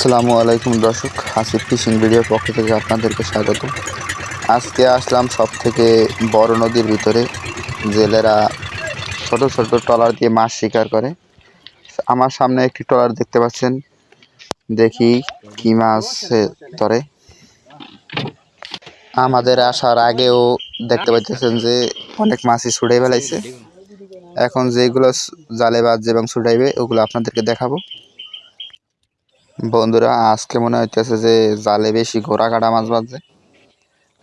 আসসালামু আলাইকুম দর্শক হাসিব ফিশিং ভিডিওর পক্ষ থেকে আপনাদেরকে স্বাগত। আজকে আসলাম সব থেকে বড় নদীর ভিতরে, জেলেরা ছোট ছোট ট্রলার দিয়ে মাছ শিকার করে। আমার সামনে একটি ট্রলার দেখতে পাচ্ছেন, দেখি কি মাছ ধরে। আমাদের আসার আগেও দেখতে পাইতেছেন যে অনেক মাছই ছুটে ফেলাইছে। এখন যেগুলো জালে বাজছে এবং ছুটাইবে ওগুলো আপনাদেরকে দেখাবো। বন্ধুরা আজকে মনে হইতেছে যে জালে বেশি ঘোড়া কাটা মাছ বাজছে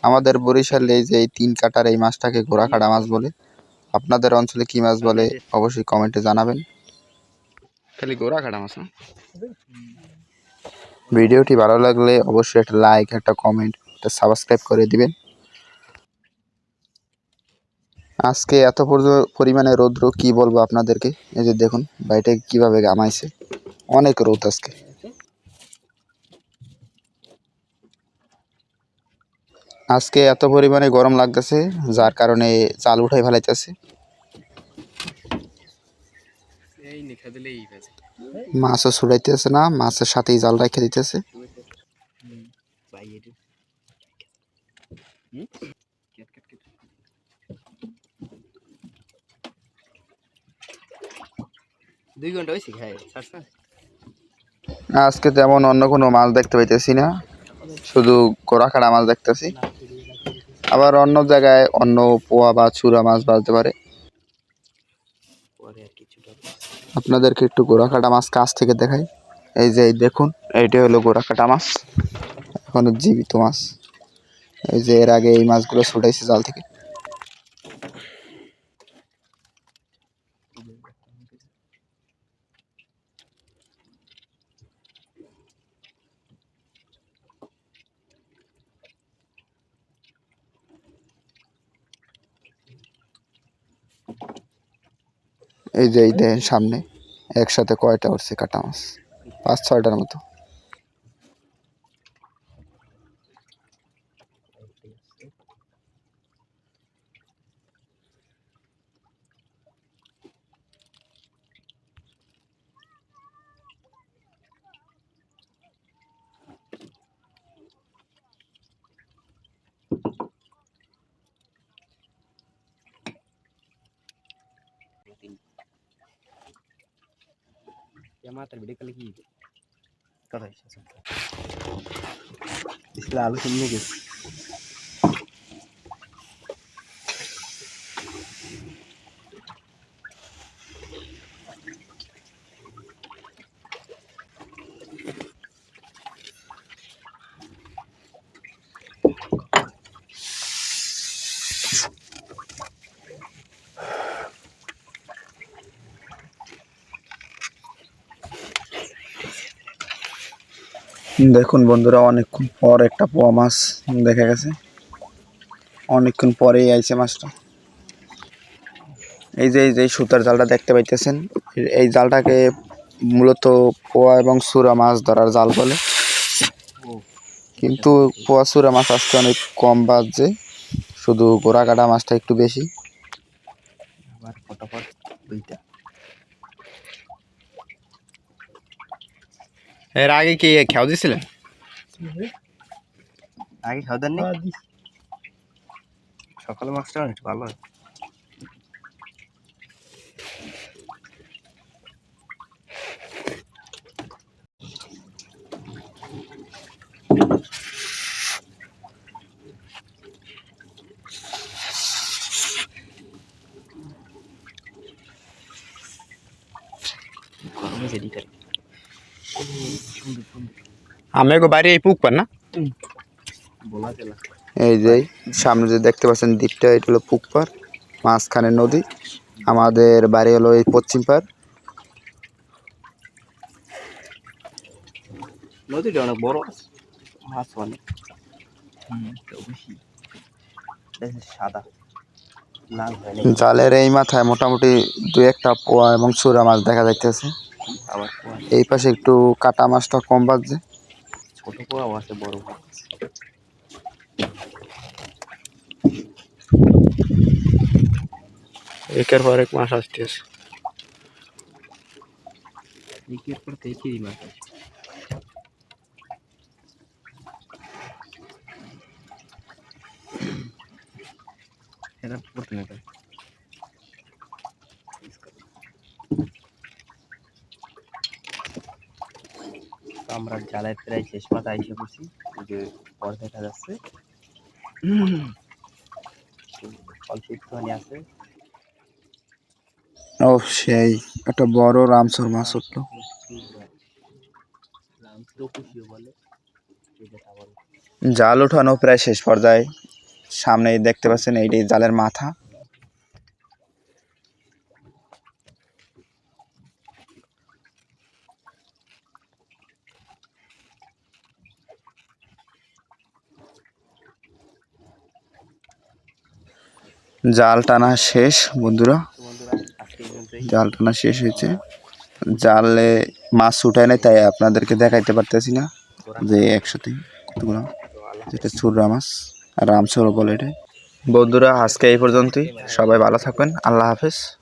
আমাদের বরিশালে এই যে এই তিন কাটার এই মাছটাকে ঘোড়া কাটা মাছ বলে আপনাদের অঞ্চলে কি মাছ বলে অবশ্যই কমেন্টে জানাবেন। খালি ঘোড়া কাটা মাছ ভিডিওটি ভালো লাগলে অবশ্যই একটা লাইক একটা কমেন্ট একটা সাবস্ক্রাইব করে দিবেন। আজকে এত পরিমাণে রৌদ্র কি বলব আপনাদেরকে? এই যে দেখুন বাইরে কীভাবে গামাইছে অনেক রোদ আজকে। আজকে এত পরিমাণে গরম লাগতেছে যার কারণে জাল উঠাই ফেলাইতেছে। মাছও ছুটাইতেছে না মাছের সাথেই জাল রেখে দিতেছে। দুই ঘণ্টা হয়েছে খাই আজকে তেমন অন্য কোনো মাছ দেখতে পাইতেছি না শুধু গোড়াখাড়া মাছ দেখতেছি। আবার অন্য জায়গায় অন্য পোয়া বা চূড়া মাছ বাজতে পারে। আপনাদেরকে একটু গোড়াকাটা মাছ কাছ থেকে দেখাই। এই যে এই দেখুন এইটা হলো গোড়াকাটা মাছ। এখনও জীবিত মাছ। এই যে এর আগে এই মাছগুলো ছুটাইছে জাল থেকে। এই যে এই দেখেন সামনে একসাথে কয়টা উঠছে কাটা মাছ? পাঁচ ছয়টার মতো। মাতার ভিডিও কালে কি কথা আলু শুনে গেছি দেখুন বন্ধুরা, অনেকক্ষণ পর একটা পোয়া মাছ দেখা গেছে। অনেকক্ষণ পরেই আইছে মাছটা। এই যে এই যে সুতার জালটা দেখতে পাইতেছেন। এই জালটাকে মূলত পোয়া এবং সুরা মাছ ধরার জাল বলে। কিন্তু পোয়া, সুরা মাছ আজকে অনেক কম বাজছে। শুধু গোড়া কাটা মাছটা একটু বেশি। ফটাফট দুইটা। এর আগে কি খেয়াও দিছিলেন আগে খাওয়া দান নেই সকালে মাছটা অনেক ভালো হয়। আমি বাড়ি এই পুক পান না? এই যে সামনে যে দেখতে পাচ্ছেন দ্বীপটা এটা হলো পুকপার মাঝখানে নদী। আমাদের বাড়ি হলো এই পশ্চিম পার। নদীটা অনেক বড় মাছ অনেক। সাদা হয় জালের এই মাথায় মোটামুটি দু একটা পোয়া এবং চূড়া মাছ দেখা যাইতেছে। এই পাশে একটু কাটা মাছটা কম বাজছে। ছোট কুয়াও আছে বড় পোয়া একের পর এক মাছ আসতেছে একের পর একই মাছ আসছে। এটা era oportunidad. আমরা জালের প্রায় শেষ মাথা এসে পড়ছি। যে পর দেখা যাচ্ছে। অল্প একটুখানি আছে। ও সেই একটা বড় রামসর মাছ উঠল। জাল উঠানো প্রায় শেষ পর্যায়ে। সামনে দেখতে পাচ্ছেন এইটাই জালের মাথা। জাল টানা শেষ, বন্ধুরা। জাল টানা শেষ হয়েছে। জালে মাছ উঠায় নাই, তাই আপনাদেরকে দেখাইতে পারতেছি না যে একসাথে কতগুলো। যেটা চুররা মাছ আর রামসরও বলে এটা বন্ধুরা, আজকে এই পর্যন্তই। সবাই ভালো থাকবেন। আল্লাহ হাফেজ।